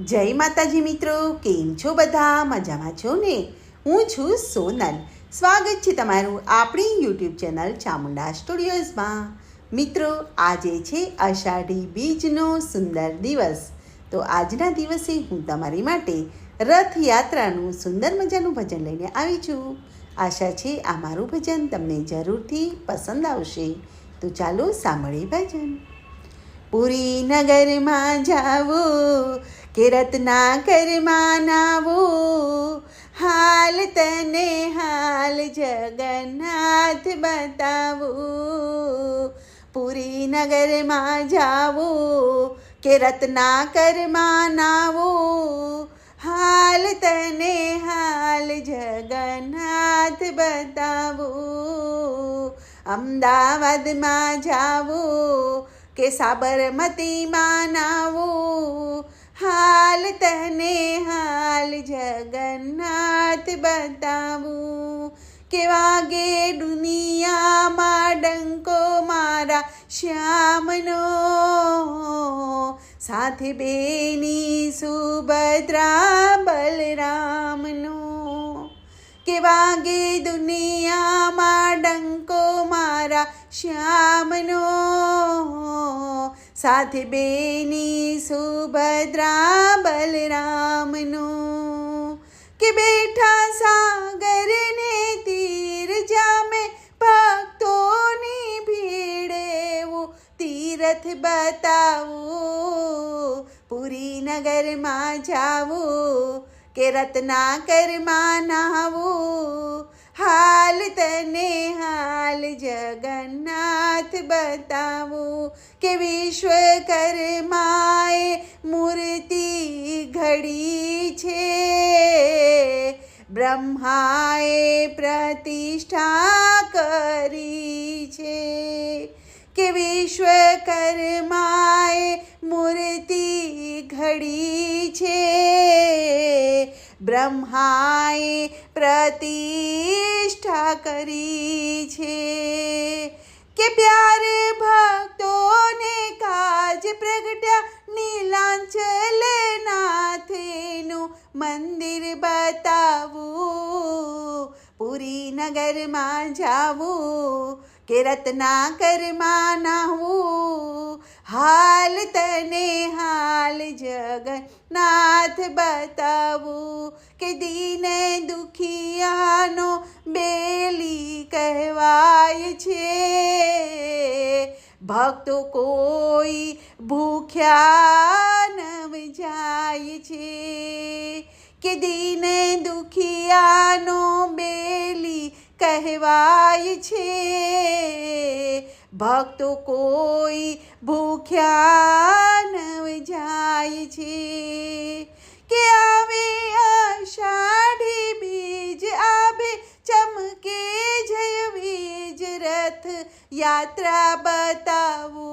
જય માતાજી મિત્રો, કેમ છો બધા? મજામાં છો ને? હું છું સોનલ. સ્વાગત છે તમારું આપણી યુટ્યુબ ચેનલ ચામુંડા સ્ટુડિયોઝમાં. મિત્રો, આજે છે અષાઢી બીજનો સુંદર દિવસ. તો આજના દિવસે હું તમારી માટે રથયાત્રાનું સુંદર મજાનું ભજન લઈને આવી છું. આશા છે આ મારું ભજન તમને જરૂરથી પસંદ આવશે. તો ચાલો સાંભળીએ ભજન. પુરી નગરમાં જાવું કે રત્નાકરમાં નાવું હાલ તને હાલ જગન્નાથ બતાવું. પુરી નગરમાં જાવું, કે રત્નાકરમાં નાવું હાલ તને હાલ જગન્નાથ બતાવું. અમદાવાદમાં જાવું, કે સાબરમતીમાં નાવું હાલ તને હાલ જગન્નાથ બતાવું. કે વાગે દુનિયામાં ડંકો મારા શ્યામનો. સાથે બેની સુભદ્રા બલરામનો. કે વાગે દુનિયામાં ડંકો મારા શ્યામનો. સાથે બેની સુભદ્રા બલરામનો કે બેઠા સાગરને તીર જામે ભક્તોની ભીડેવું તીરથ બતાવું પુરી નગરમાં જાવું કે રત્નાકરમાં નાવું હાલ તને વિશ્વકર્માએ મૂર્તિ ઘડી છે. બ્રહ્માએ પ્રતિષ્ઠા કરી છે કે વિશ્વકર્માએ મૂર્તિ ઘડી છે. બ્રહ્માએ પ્રતિષ્ઠા કરી છે. કે પ્યારે મંદિર બતાવું, પુરી નગરમાં જાવું, કે રત્નાકરમાં નાહવું હાલ તને હાલ જગન્નાથ બતાવું, કે દીને દુખિયાનો બેલી કહેવાય છે. ભક્તો કોઈ ભૂખ્યા નવ જાય છે. કે દીને દુખિયાનો બેલી કહેવાય છે. ભક્તો કોઈ ભૂખ્યા નવ જાય છે. કે આવે અષાઢી બીજ આવે ચમકે જય બીજ રથ યાત્રા બતાવો.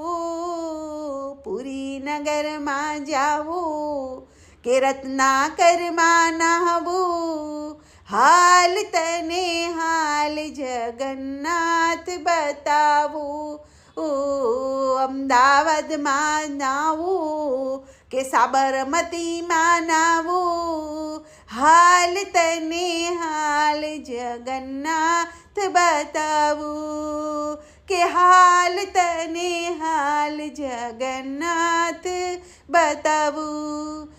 પુરી નગરમાં જાવું કે રત્નાકરમાં નાહવું હાલ તને હાલ જગન્નાથ બતાવું ઓ અમદાવાદમાં નાવું કે સાબરમતીમાં નાવું હાલ તને હાલ જગન્નાથ બતાવું કે હાલ તને હાલ જગન્નાથ બતાવું